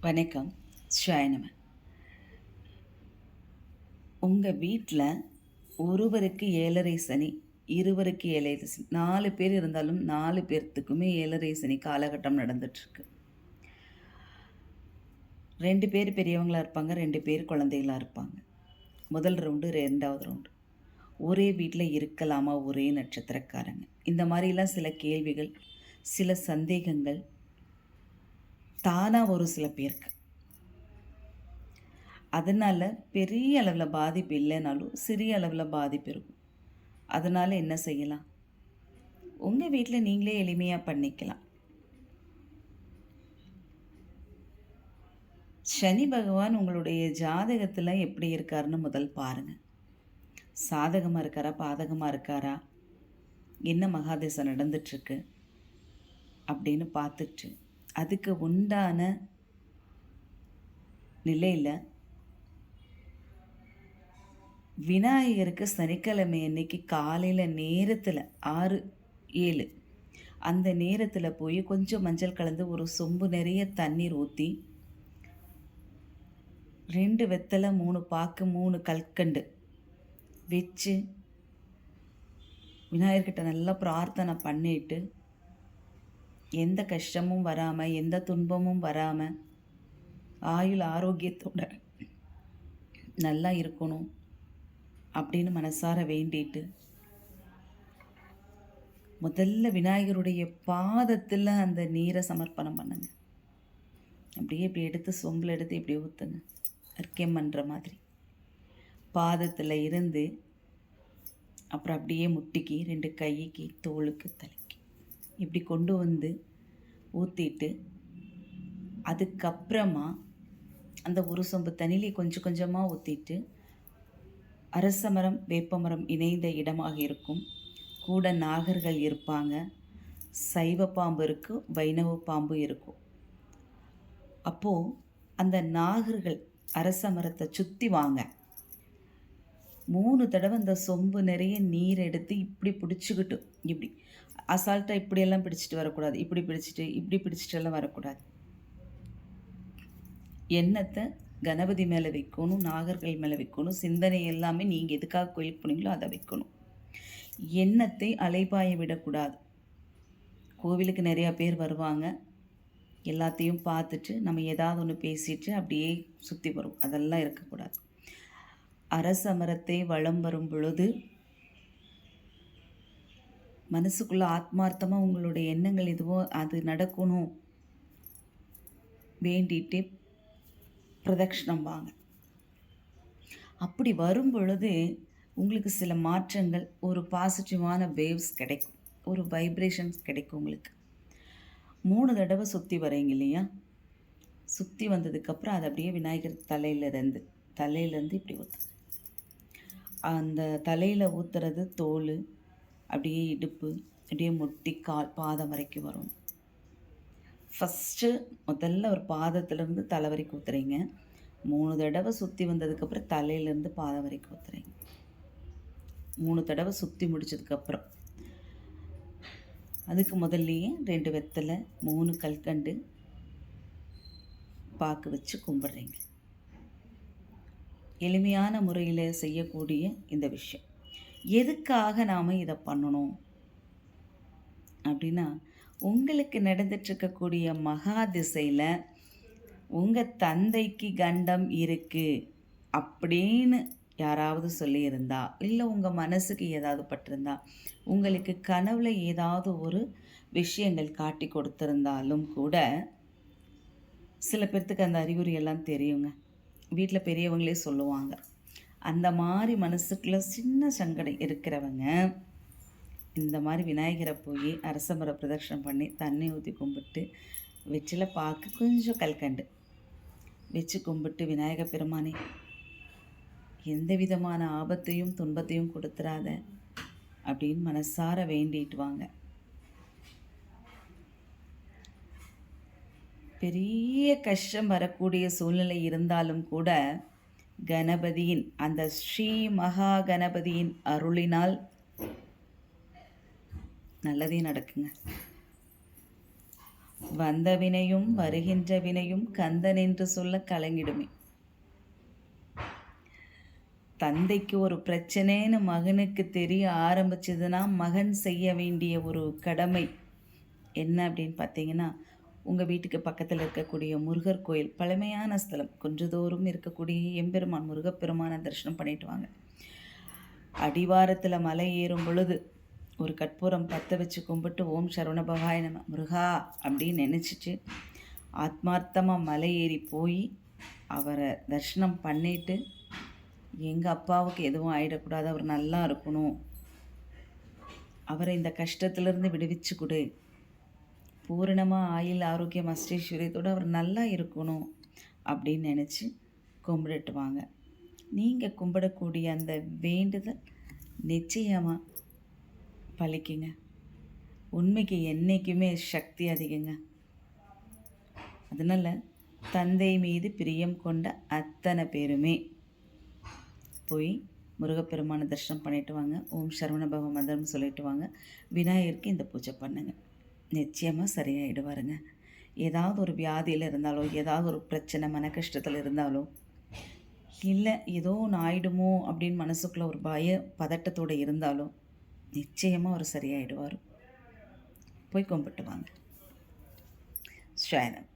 வணக்கம். ஷாயனம உங்கள் வீட்டில் ஒருவருக்கு ஏழரை சனி இருவருக்கு ஏழரை சனி நாலு பேர் இருந்தாலும் நாலு பேர்த்துக்குமே ஏழரை சனி காலகட்டம் நடந்துட்டுருக்கு. ரெண்டு பேர் பெரியவங்களாக இருப்பாங்க ரெண்டு பேர் குழந்தைகளாக இருப்பாங்க. முதல் ரவுண்டு ரெண்டாவது ரவுண்டு ஒரே வீட்டில் இருக்கலாமா? ஒரே நட்சத்திரக்காரங்க. இந்த மாதிரிலாம் சில கேள்விகள் சில சந்தேகங்கள் தானாக ஒரு சில பேருக்கு. அதனால் பெரிய அளவில் பாதிப்பு இல்லைனாலும் சிறிய அளவில் பாதிப்பு இருக்கும். அதனால் என்ன செய்யலாம்? உங்கள் வீட்டில் நீங்களே எளிமையாக பண்ணிக்கலாம். சனி பகவான் உங்களுடைய ஜாதகத்தில் எப்படி இருக்காருன்னு முதல் பாருங்கள் சாதகமாக இருக்காரா? பாதகமாக இருக்காரா? என்ன மகாதேசம் நடந்துட்டுருக்கு அப்படின்னு பார்த்துட்டு அதுக்கு உண்டான நிலையில் விநாயகருக்கு சனிக்கிழமை அன்னைக்கு காலையில் நேரத்தில் ஆறு ஏழு. அந்த நேரத்தில் போய் கொஞ்சம் மஞ்சள் கலந்து ஒரு சொம்பு நிறைய தண்ணீர் ஊற்றி ரெண்டு வெத்தலை மூணு பாக்கு மூணு கல்கண்டு வச்சு விநாயகர்கிட்ட நல்லா பிரார்த்தனை பண்ணிட்டு எந்த கஷ்டமும் வராமல் எந்த துன்பமும் வராமல் ஆயுள் ஆரோக்கியத்தோட நல்லா இருக்கணும் அப்படின்னு மனசார வேண்டிட்டு முதல்ல விநாயகருடைய பாதத்தில் அந்த நீரை சமர்ப்பணம் பண்ணுங்க. அப்படியே இப்படி எடுத்து சொம்பில் எடுத்து இப்படி ஊற்றுங்க அர்க்கியம் பண்ணுற மாதிரி. பாதத்தில் இருந்து அப்புறம் அப்படியே முட்டிக்கு ரெண்டு கைக்கு தோளுக்கு தலை இப்படி கொண்டு வந்து ஊற்றிட்டு அதுக்கப்புறமா அந்த ஒரு சொம்பு கொஞ்சம் கொஞ்சமாக ஊற்றிட்டு அரச மரம் வேப்பமரம் இணைந்த இடமாக இருக்கும். கூட நாகர்கள் இருப்பாங்க. சைவ பாம்பு இருக்கும் வைணவ பாம்பு இருக்கும். அப்போது அந்த நாகர்கள் அரச மரத்தை சுற்றி வாங்க. மூணு தடவை அந்த சொம்பு நிறைய நீர் எடுத்து இப்படி பிடிச்சிக்கிட்டு இப்படி. அசால்ட்டாக இப்படியெல்லாம் பிடிச்சிட்டு வரக்கூடாது. இப்படி பிடிச்சிட்டு இப்படி பிடிச்சிட்டெல்லாம் வரக்கூடாது. எண்ணத்தை கணபதி மேலே வைக்கணும் நாகர்கள் மேலே வைக்கணும் சிந்தனை எல்லாமே நீங்கள் எதுக்காக கோயில் போனீங்களோ அதை வைக்கணும். எண்ணத்தை அலைபாய விடக்கூடாது. கோவிலுக்கு நிறையா பேர் வருவாங்க. எல்லாத்தையும் பார்த்துட்டு நம்ம ஏதாவது ஒன்று பேசிட்டு அப்படியே சுற்றி வரும் அதெல்லாம் இருக்கக்கூடாது. அரசமரத்தை வளம் வரும் பொழுது மனசுக்குள்ளே ஆத்மார்த்தமாக உங்களுடைய எண்ணங்கள் எதுவோ அது நடக்கணும் வேண்டிட்டு பிரதட்சிணம் வாங்க. அப்படி வரும் பொழுது உங்களுக்கு சில மாற்றங்கள் ஒரு பாசிட்டிவான வேவ்ஸ் கிடைக்கும் ஒரு வைப்ரேஷன்ஸ் கிடைக்கும் உங்களுக்கு. மூணு தடவை சுற்றி வரீங்க இல்லையா? சுற்றி வந்ததுக்கப்புறம் அது அப்படியே விநாயகர் தலையிலேருந்து தலையிலேருந்து இப்படி ஊற்று அந்த தலையில் ஊற்றுறது தோல் அப்படியே இடுப்பு அப்படியே முட்டி கால் பாதம் வரைக்கும் வரும். ஃபஸ்ட்டு முதல்ல ஒரு பாதத்துலேருந்து தலை வரைக்கும் ஊற்றுறீங்க மூணு தடவை சுற்றி வந்ததுக்கப்புறம் தலையிலேருந்து பாதம் வரைக்கும் ஊற்றுறீங்க மூணு தடவை சுற்றி முடிச்சதுக்கப்புறம் அதுக்கு முதல்லையே ரெண்டு வெத்தலை மூணு கல்கண்டு பாக்கு வச்சு கும்பிட்றீங்க. எளிமையான முறையில் செய்யக்கூடிய இந்த விஷயம். எதுக்காக நாம் இதை பண்ணணும்? அப்படின்னா உங்களுக்கு நடந்துட்டுருக்கக்கூடிய மகா திசையில் உங்கள் தந்தைக்கு கண்டம் இருக்குது அப்படின்னு யாராவது சொல்லியிருந்தா இல்லை உங்கள் மனசுக்கு ஏதாவது பட்டிருந்தா உங்களுக்கு கனவுல ஏதாவது ஒரு விஷயங்கள் காட்டி கொடுத்துருந்தாலும் கூட சில பேர்த்துக்கு அந்த அறிகுறியெல்லாம் தெரியுங்க. வீட்டில் பெரியவங்களே சொல்லுவாங்க. அந்த மாதிரி மனசுக்குள்ள சின்ன சங்கடை இருக்கிறவங்க இந்த மாதிரி விநாயகரை போய் அரச பிரதர்ஷனம் பண்ணி தண்ணி ஊற்றி கும்பிட்டு வெற்றில பார்க்க கொஞ்சம் கல்கண்டு. வச்சு கும்பிட்டு விநாயக பெருமானே எந்த விதமான ஆபத்தையும் துன்பத்தையும் கொடுத்துறாத அப்படின்னு மனசார வேண்டிட்டு வாங்க. பெரிய கஷ்டம் வரக்கூடிய சூழ்நிலை இருந்தாலும் கூட கணபதியின் அந்த ஸ்ரீ மகா கணபதியின் அருளினால் நல்லதே நடக்குங்க. வந்த வினையும் வருகின்ற வினையும் கந்தன் என்று சொல்ல கலங்கிடுமே. தந்தைக்கு ஒரு பிரச்சனைன்னு மகனுக்கு தெரிய ஆரம்பிச்சதுன்னா மகன் செய்ய வேண்டிய ஒரு கடமை என்ன அப்படின்னு பார்த்தீங்கன்னா உங்கள் வீட்டுக்கு பக்கத்தில் இருக்கக்கூடிய முருகர் கோயில் பழமையான ஸ்தலம். கொஞ்சதோறும் இருக்கக்கூடிய எம்பெருமான் முருகப்பெருமானை தரிசனம் பண்ணிட்டு வாங்க. அடிவாரத்தில் மலை ஏறும் பொழுது ஒரு கற்பூரம் பற்ற வச்சு கும்பிட்டு ஓம் சரவண பவாய நம முருகா அப்படின்னு நினச்சிட்டு ஆத்மார்த்தமாக மலை ஏறி போய் அவரை தரிசனம் பண்ணிட்டு எங்கள் அப்பாவுக்கு எதுவும் ஆயிடக்கூடாது அவர் நல்லா இருக்கணும். அவரை இந்த கஷ்டத்துலேருந்து விடுவிச்சு கொடு. பூரணமாக ஆயுள் ஆரோக்கியம் அஷ்டேஸ்வரியத்தோடு அவர் நல்லா இருக்கணும் அப்படின்னு நினச்சி கும்பிட்டுவாங்க நீங்கள் கும்பிடக்கூடிய அந்த வேண்டுதல் நிச்சயமாக பழிக்குங்க உண்மைக்கு என்றைக்குமே சக்தி அதிகங்க. அதனால் தந்தை மீது பிரியம் கொண்ட அத்தனை பேருமே போய் முருகப்பெருமானை தரிசனம் பண்ணிட்டு வாங்க. ஓம் சரவணபவ மந்திரம் சொல்லிட்டு வாங்க. விநாயகருக்கு இந்த பூஜை பண்ணுங்கள் நிச்சயமாக சரியாயிடுவாருங்க. ஏதாவது ஒரு வியாதியில் இருந்தாலோ ஏதாவது ஒரு பிரச்சனை மன கஷ்டத்தில் இருந்தாலோ இல்லை ஏதோ ஒன்று ஆயிடுமோ அப்படின்னு மனசுக்குள்ளே ஒரு பய பதட்டத்தோடு இருந்தாலோ நிச்சயமாக அவர் சரியாயிடுவார். போய் கும்பிட்டு வாங்க. ஸ்ரீராம்